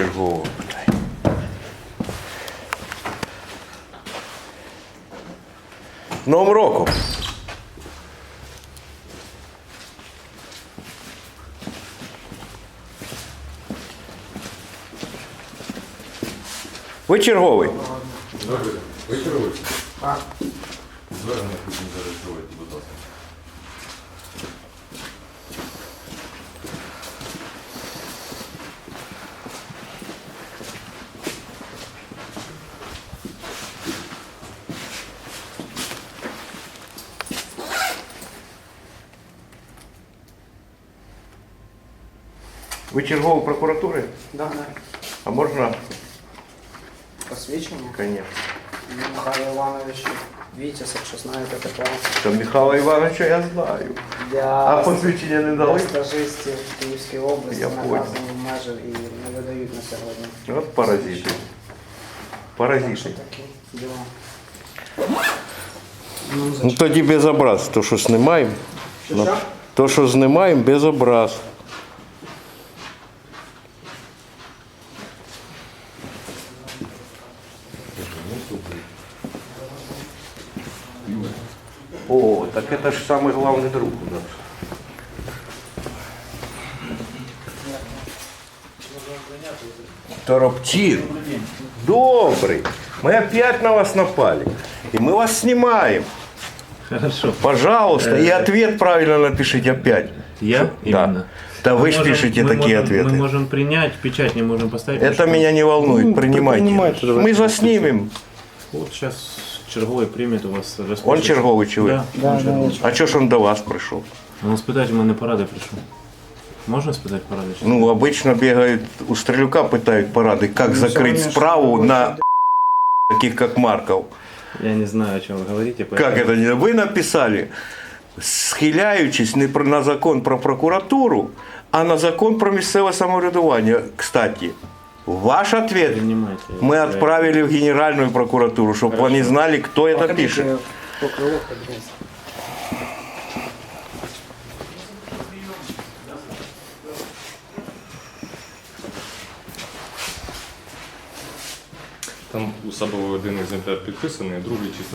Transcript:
Блядь? З Новим роком! Ви черговий. Звернення хотів зареєструвати, будь ласка. Ви черговий прокуратури? Да, да. А можна? Посвідчення. Конечно. Михайло Іванович, Вітязь, якщо знаєте таке. Та Михайла Івановича я знаю. Для, А посвідчення не дали? стажистів Київської області Я понял. наказані в межах і не видають на сьогодні. От паразити. Так що Паразити. такі діла. Ну тоді без образ. То, що знімаємо. Що, що? То, що знімаємо, без образ. О, так это же самый главный друг у нас. Торопчин. Добрый. Мы опять на вас напали. И мы вас снимаем. Хорошо. Пожалуйста, и ответ правильно напишите опять. Я Да. именно. Да вы Мы ж можем- пишете мы такие можем- ответы. Мы можем принять, печать не можем поставить. Это меня не волнует, Ну, принимайте. принимайте. Мы заснимем. что Вот сейчас черговый примет у вас. Он розпишеться. черговий чи ви? Да, Да, он да, черговий. А чого ж он до вас прийшов? Он спитать, у мене поради прийшов. Можна спитати поради? чи ні? Ну, обычно бегают, у Стрелюка пытают порады, как закрыть справу на таких, как Марков. Я не знаю, о чем вы говорите. Как это не? Вы написали, схиляючись не про- на закон про прокуратуру, а на закон про місцеве самоврядування. Кстати, ваш ответ Принимайте. мы отправили в Генеральную прокуратуру, чтобы они знали, кто это пишет. Ходите по крилу, ходіть. Там у себе один екземпляр підписаний, а другий чисто